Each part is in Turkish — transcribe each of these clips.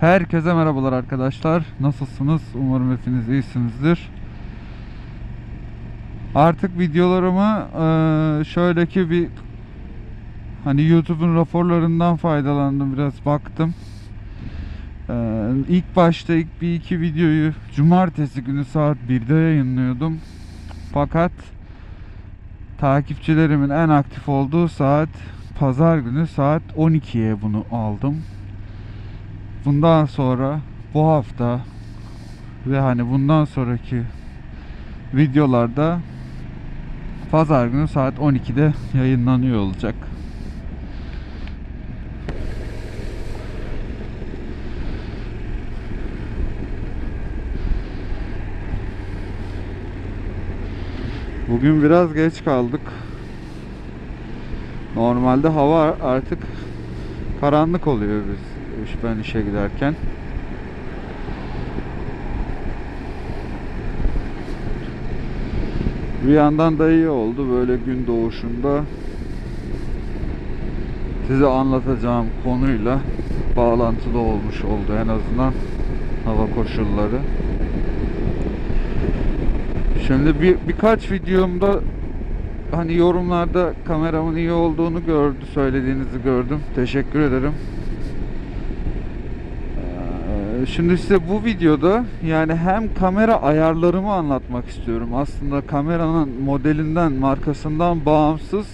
Herkese merhabalar arkadaşlar. Nasılsınız? Umarım hepiniz iyisinizdir. Artık videolarımı eee, şöyle ki bir hani YouTube'un raporlarından faydalandım biraz baktım. Eee ilk başta ilk bir iki videoyu cumartesi günü saat 1'de yayınlıyordum. Fakat takipçilerimin en aktif olduğu saat pazar günü saat 12'ye bunu aldım. Bundan sonra bu hafta ve hani bundan sonraki videolarda pazar günü saat 12'de yayınlanıyor olacak. Bugün biraz geç kaldık. Normalde hava artık karanlık oluyor biz ben işe giderken. Bir yandan da iyi oldu böyle gün doğuşunda size anlatacağım konuyla bağlantılı olmuş oldu en azından hava koşulları. Şimdi bir birkaç videomda hani yorumlarda kameramın iyi olduğunu gördü söylediğinizi gördüm. Teşekkür ederim. Şimdi size bu videoda yani hem kamera ayarlarımı anlatmak istiyorum. Aslında kameranın modelinden, markasından bağımsız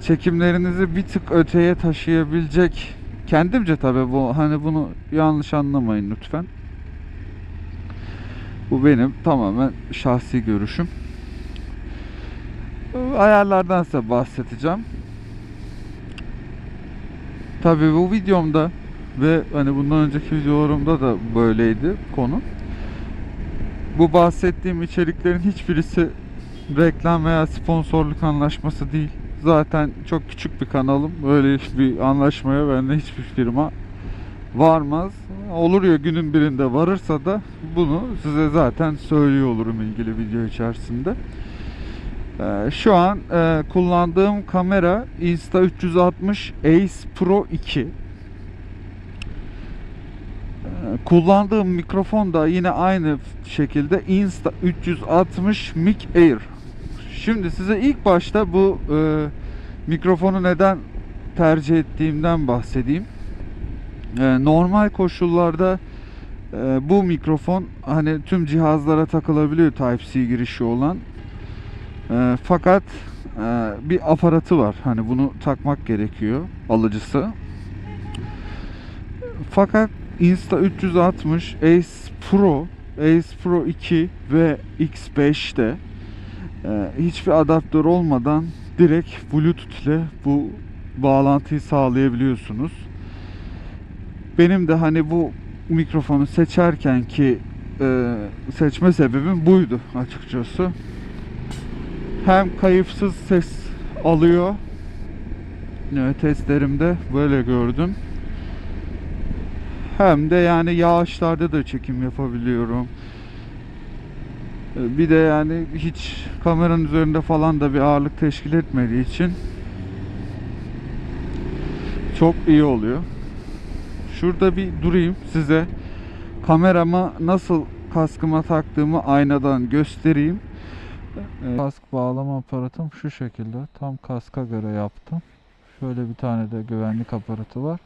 çekimlerinizi bir tık öteye taşıyabilecek kendimce tabii bu hani bunu yanlış anlamayın lütfen. Bu benim tamamen şahsi görüşüm. Ayarlardan size bahsedeceğim. Tabii bu videomda ve hani bundan önceki videolarımda da böyleydi konu. Bu bahsettiğim içeriklerin hiçbirisi reklam veya sponsorluk anlaşması değil. Zaten çok küçük bir kanalım. Öyle bir anlaşmaya bende hiçbir firma varmaz. Olur ya günün birinde varırsa da bunu size zaten söylüyor olurum ilgili video içerisinde. Ee, şu an e, kullandığım kamera Insta360 Ace Pro 2. Kullandığım mikrofon da yine aynı şekilde Insta360 Mic Air. Şimdi size ilk başta bu e, mikrofonu neden tercih ettiğimden bahsedeyim. Ee, normal koşullarda e, bu mikrofon hani tüm cihazlara takılabiliyor Type-C girişi olan. E, fakat e, bir aparatı var. Hani bunu takmak gerekiyor alıcısı. Fakat Insta360 Ace Pro, Ace Pro 2 ve X5'te e, hiçbir adaptör olmadan direkt Bluetooth ile bu bağlantıyı sağlayabiliyorsunuz. Benim de hani bu mikrofonu seçerken ki e, seçme sebebim buydu açıkçası. Hem kayıpsız ses alıyor. Evet, testlerimde böyle gördüm. Hem de yani yağışlarda da çekim yapabiliyorum. E, Bir de yani hiç kameranın üzerinde falan da bir ağırlık teşkil etmediği için çok iyi oluyor. Şurada bir durayım size kameramı nasıl kaskıma taktığımı aynadan göstereyim. Ee, Kask bağlama aparatım şu şekilde. Tam kaska göre yaptım. Şöyle bir tane de güvenlik aparatı var.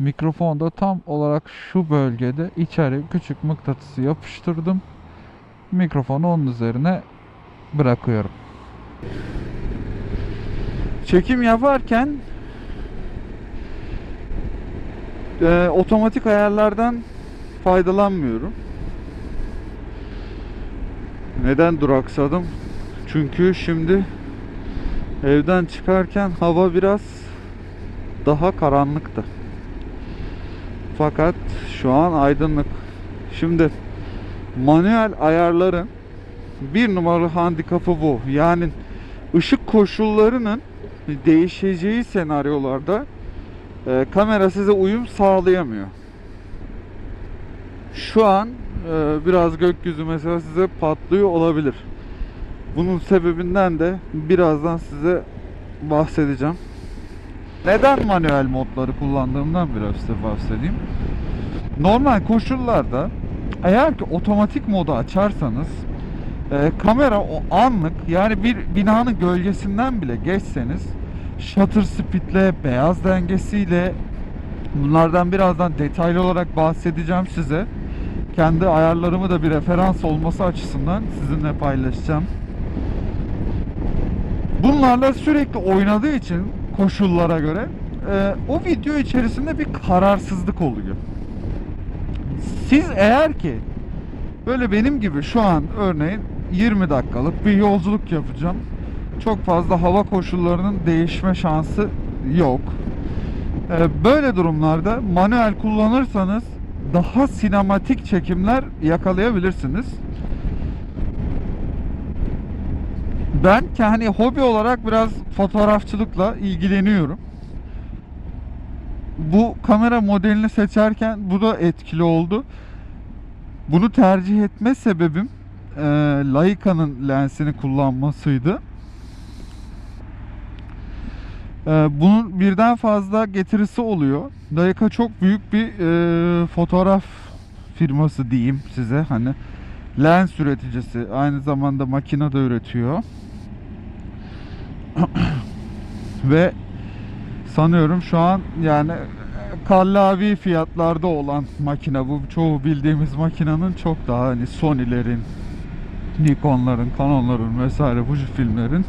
Mikrofon da tam olarak şu bölgede içeri küçük mıknatısı yapıştırdım. Mikrofonu onun üzerine bırakıyorum. Çekim yaparken e, otomatik ayarlardan faydalanmıyorum. Neden duraksadım? Çünkü şimdi evden çıkarken hava biraz daha karanlıktı. Fakat şu an aydınlık. Şimdi manuel ayarların bir numaralı handikapı bu. Yani ışık koşullarının değişeceği senaryolarda e, kamera size uyum sağlayamıyor. Şu an e, biraz gökyüzü mesela size patlıyor olabilir. Bunun sebebinden de birazdan size bahsedeceğim. Neden manuel modları kullandığımdan biraz size bahsedeyim. normal koşullarda eğer ki otomatik modu açarsanız e, kamera o anlık yani bir binanın gölgesinden bile geçseniz shutter speed'le, beyaz dengesiyle bunlardan birazdan detaylı olarak bahsedeceğim size. Kendi ayarlarımı da bir referans olması açısından sizinle paylaşacağım. Bunlarla sürekli oynadığı için koşullara göre e, o video içerisinde bir kararsızlık oluyor. Siz eğer ki böyle benim gibi şu an örneğin 20 dakikalık bir yolculuk yapacağım. Çok fazla hava koşullarının değişme şansı yok. E, böyle durumlarda manuel kullanırsanız daha sinematik çekimler yakalayabilirsiniz. Ben hani hobi olarak biraz fotoğrafçılıkla ilgileniyorum. Bu kamera modelini seçerken bu da etkili oldu. Bunu tercih etme sebebim e, Leica'nın lensini kullanmasıydı. E, bunun birden fazla getirisi oluyor. Leica çok büyük bir e, fotoğraf firması diyeyim size. Hani lens üreticisi. Aynı zamanda makine de üretiyor. Ve sanıyorum şu an yani kallavi fiyatlarda olan makine bu çoğu bildiğimiz makinenin çok daha hani Sony'lerin, Nikon'ların, Canon'ların vesaire bu filmlerin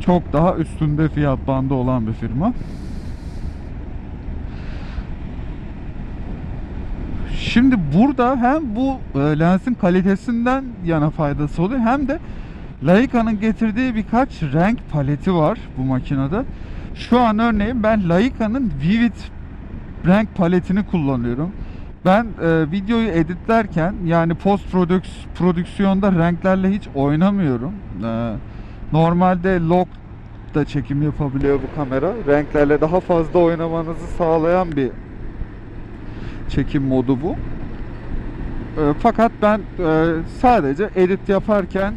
çok daha üstünde fiyat bandı olan bir firma. Şimdi burada hem bu e, lensin kalitesinden yana faydası oluyor hem de Leica'nın getirdiği birkaç renk paleti var bu makinede. Şu an örneğin ben Leica'nın Vivid renk paletini kullanıyorum. Ben e, videoyu editlerken yani post prodüks- prodüksiyonda renklerle hiç oynamıyorum. E, normalde log da çekim yapabiliyor bu kamera. Renklerle daha fazla oynamanızı sağlayan bir çekim modu bu. E, fakat ben e, sadece edit yaparken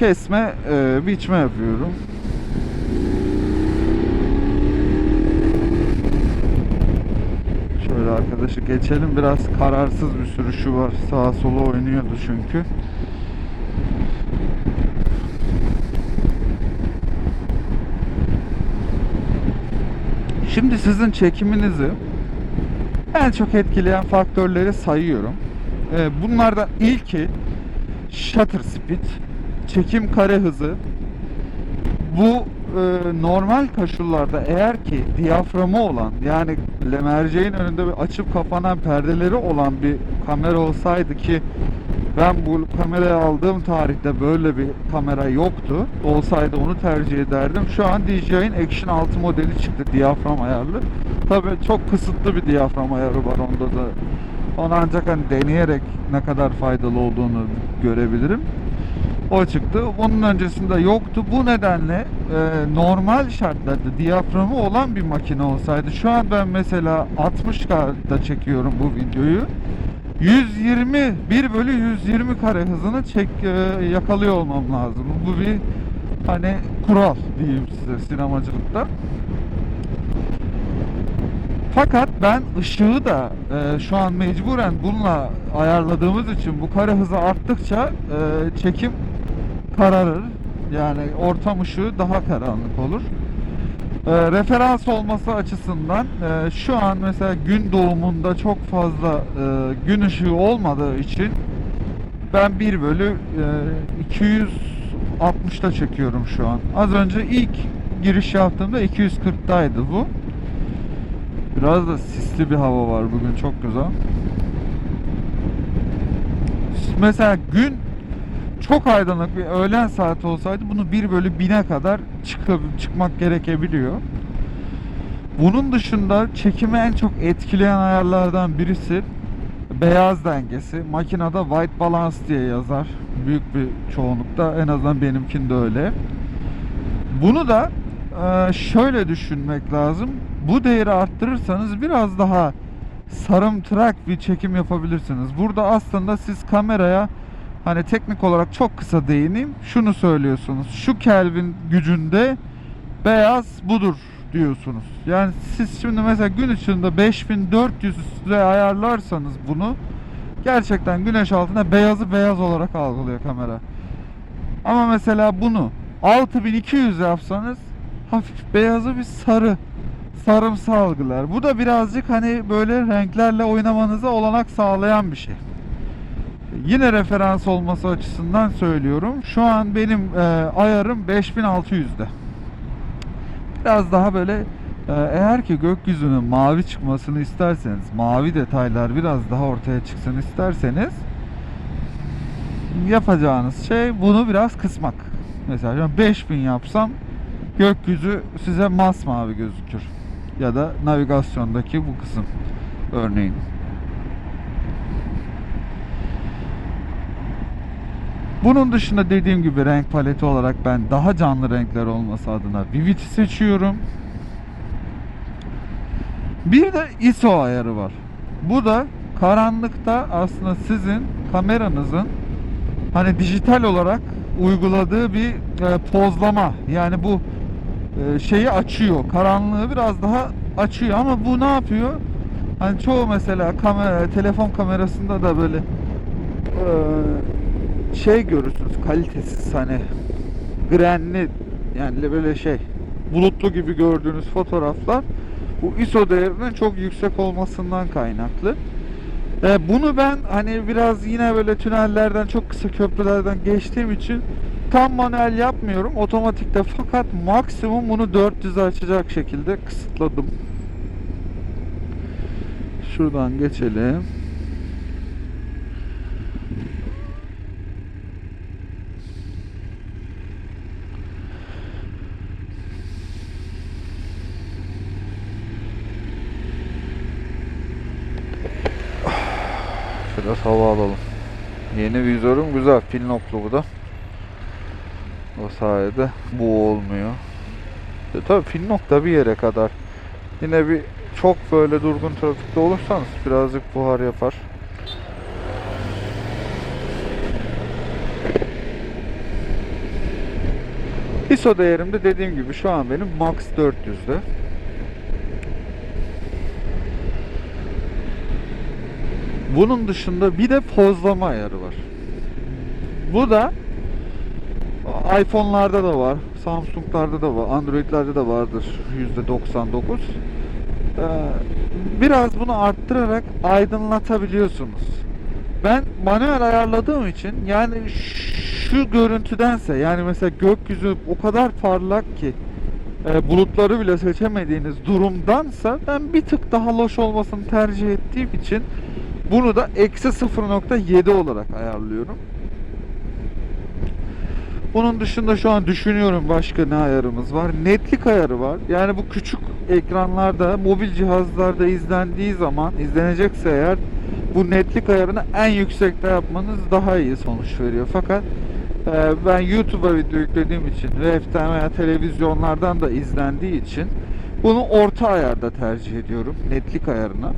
kesme, e, biçme yapıyorum. Şöyle arkadaşı geçelim. Biraz kararsız bir sürüşü var. Sağa sola oynuyordu çünkü. Şimdi sizin çekiminizi en çok etkileyen faktörleri sayıyorum. Ee, bunlardan ilki shutter speed, çekim kare hızı. Bu e, normal koşullarda eğer ki diyaframı olan yani merceğin önünde bir açıp kapanan perdeleri olan bir kamera olsaydı ki ben bu kamerayı aldığım tarihte böyle bir kamera yoktu. Olsaydı onu tercih ederdim. Şu an DJI'nin Action 6 modeli çıktı diyafram ayarlı. Tabii çok kısıtlı bir diyafram ayarı var onda da. Onu ancak hani deneyerek ne kadar faydalı olduğunu görebilirim. O çıktı. Onun öncesinde yoktu. Bu nedenle e, normal şartlarda diyaframı olan bir makine olsaydı şu an ben mesela 60K'da çekiyorum bu videoyu. 120 1 bölü 120 kare hızını çek e, yakalıyor olmam lazım. Bu bir hani kural diyeyim size sinemacılıkta. Fakat ben ışığı da e, şu an mecburen bununla ayarladığımız için bu kare hızı arttıkça e, çekim kararır. Yani ortam ışığı daha karanlık olur. E, referans olması açısından e, şu an mesela gün doğumunda çok fazla e, gün ışığı olmadığı için ben 1 bölü e, 260'da çekiyorum şu an. Az önce ilk giriş yaptığımda 240'daydı bu. Biraz da sisli bir hava var bugün çok güzel. Mesela gün çok aydınlık bir öğlen saati olsaydı bunu 1 bölü 1000'e kadar çıkıp, çıkmak gerekebiliyor. Bunun dışında çekimi en çok etkileyen ayarlardan birisi beyaz dengesi. Makinede white balance diye yazar. Büyük bir çoğunlukta en azından benimkinde öyle. Bunu da e, şöyle düşünmek lazım. Bu değeri arttırırsanız biraz daha sarımtırak bir çekim yapabilirsiniz. Burada aslında siz kameraya hani teknik olarak çok kısa değineyim. Şunu söylüyorsunuz. Şu Kelvin gücünde beyaz budur diyorsunuz. Yani siz şimdi mesela gün ışığında 5400 üstüne ayarlarsanız bunu gerçekten güneş altında beyazı beyaz olarak algılıyor kamera. Ama mesela bunu 6200 yapsanız hafif beyazı bir sarı sarımsı algılar. Bu da birazcık hani böyle renklerle oynamanıza olanak sağlayan bir şey. Yine referans olması açısından söylüyorum. Şu an benim e, ayarım 5600'de. Biraz daha böyle e, eğer ki gökyüzünün mavi çıkmasını isterseniz, mavi detaylar biraz daha ortaya çıksın isterseniz yapacağınız şey bunu biraz kısmak. Mesela şu an 5000 yapsam gökyüzü size masmavi gözükür. Ya da navigasyondaki bu kısım örneğin. Bunun dışında dediğim gibi renk paleti olarak ben daha canlı renkler olması adına Vivid'i seçiyorum. Bir de ISO ayarı var. Bu da karanlıkta aslında sizin kameranızın hani dijital olarak uyguladığı bir e, pozlama. Yani bu e, şeyi açıyor. Karanlığı biraz daha açıyor ama bu ne yapıyor? Hani çoğu mesela kamera, telefon kamerasında da böyle e, şey görürsünüz kalitesiz hani grenli yani böyle şey bulutlu gibi gördüğünüz fotoğraflar bu ISO değerinin çok yüksek olmasından kaynaklı. E, bunu ben hani biraz yine böyle tünellerden çok kısa köprülerden geçtiğim için tam manuel yapmıyorum otomatikte fakat maksimum bunu 400'e açacak şekilde kısıtladım. Şuradan geçelim. Biraz hava alalım. Yeni vizörüm güzel. Pil noklu bu da. O sayede bu olmuyor. E tabi pil nokta bir yere kadar. Yine bir çok böyle durgun trafikte olursanız birazcık buhar yapar. ISO değerim de dediğim gibi şu an benim max 400'de. Bunun dışında bir de pozlama ayarı var. Bu da iPhone'larda da var, Samsung'larda da var, Android'lerde de vardır %99. Ee, biraz bunu arttırarak aydınlatabiliyorsunuz. Ben manuel ayarladığım için yani şu görüntüdense yani mesela gökyüzü o kadar parlak ki e, bulutları bile seçemediğiniz durumdansa ben bir tık daha loş olmasını tercih ettiğim için bunu da eksi 0.7 olarak ayarlıyorum. Bunun dışında şu an düşünüyorum başka ne ayarımız var. Netlik ayarı var. Yani bu küçük ekranlarda, mobil cihazlarda izlendiği zaman, izlenecekse eğer bu netlik ayarını en yüksekte yapmanız daha iyi sonuç veriyor. Fakat e, ben YouTube'a video yüklediğim için, webten veya televizyonlardan da izlendiği için bunu orta ayarda tercih ediyorum. Netlik ayarına.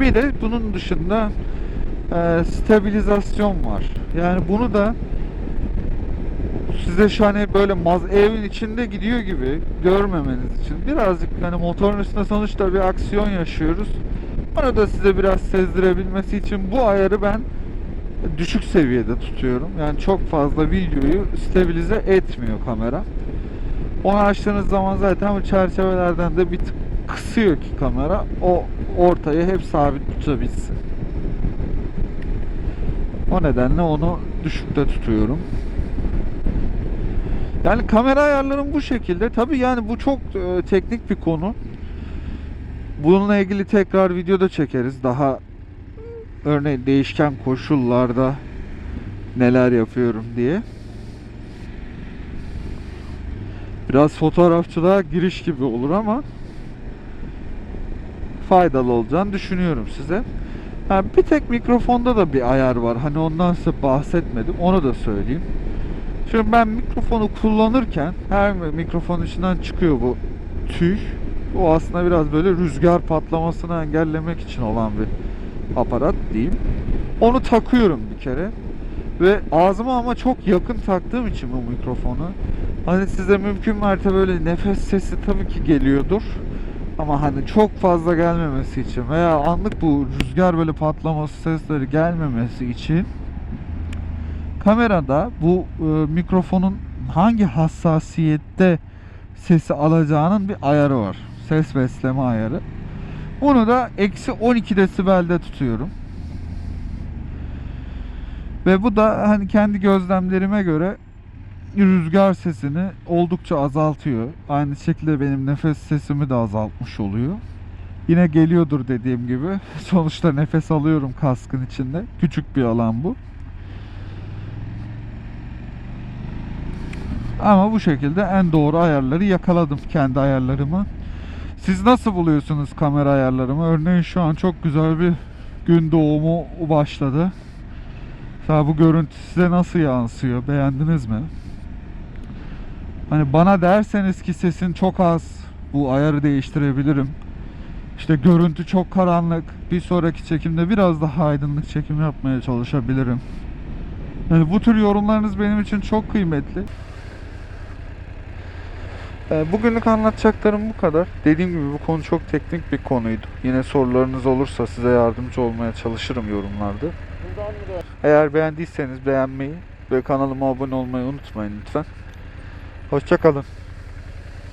Bir de bunun dışında e, stabilizasyon var. Yani bunu da size şu hani böyle maz evin içinde gidiyor gibi görmemeniz için birazcık hani motorun üstünde sonuçta bir aksiyon yaşıyoruz. Onu da size biraz sezdirebilmesi için bu ayarı ben düşük seviyede tutuyorum. Yani çok fazla videoyu stabilize etmiyor kamera. Onu açtığınız zaman zaten bu çerçevelerden de bir tık kısıyor ki kamera o ortayı hep sabit tutabilsin. O nedenle onu düşükte tutuyorum. Yani kamera ayarlarım bu şekilde. Tabi yani bu çok e, teknik bir konu. Bununla ilgili tekrar videoda çekeriz. Daha örneğin değişken koşullarda neler yapıyorum diye. Biraz fotoğrafçılığa giriş gibi olur ama faydalı olacağını düşünüyorum size. Ha, bir tek mikrofonda da bir ayar var. Hani ondan size bahsetmedim. Onu da söyleyeyim. Şimdi ben mikrofonu kullanırken her mikrofon içinden çıkıyor bu tüy. Bu aslında biraz böyle rüzgar patlamasını engellemek için olan bir aparat diyeyim. Onu takıyorum bir kere. Ve ağzıma ama çok yakın taktığım için bu mikrofonu. Hani size mümkün mertebe böyle nefes sesi tabii ki geliyordur. Ama hani çok fazla gelmemesi için veya anlık bu rüzgar böyle patlaması sesleri gelmemesi için kamerada bu e, mikrofonun hangi hassasiyette sesi alacağının bir ayarı var. Ses besleme ayarı. Bunu da eksi 12 desibelde tutuyorum. Ve bu da hani kendi gözlemlerime göre rüzgar sesini oldukça azaltıyor. Aynı şekilde benim nefes sesimi de azaltmış oluyor. Yine geliyordur dediğim gibi. Sonuçta nefes alıyorum kaskın içinde. Küçük bir alan bu. Ama bu şekilde en doğru ayarları yakaladım kendi ayarlarımı. Siz nasıl buluyorsunuz kamera ayarlarımı? Örneğin şu an çok güzel bir gün doğumu başladı. Mesela bu görüntü size nasıl yansıyor? Beğendiniz mi? Hani bana derseniz ki sesin çok az, bu ayarı değiştirebilirim. İşte görüntü çok karanlık. Bir sonraki çekimde biraz daha aydınlık çekim yapmaya çalışabilirim. Yani bu tür yorumlarınız benim için çok kıymetli. Ee, Bugünlük anlatacaklarım bu kadar. Dediğim gibi bu konu çok teknik bir konuydu. Yine sorularınız olursa size yardımcı olmaya çalışırım yorumlarda. Eğer beğendiyseniz beğenmeyi ve kanalıma abone olmayı unutmayın lütfen. Hoşçakalın.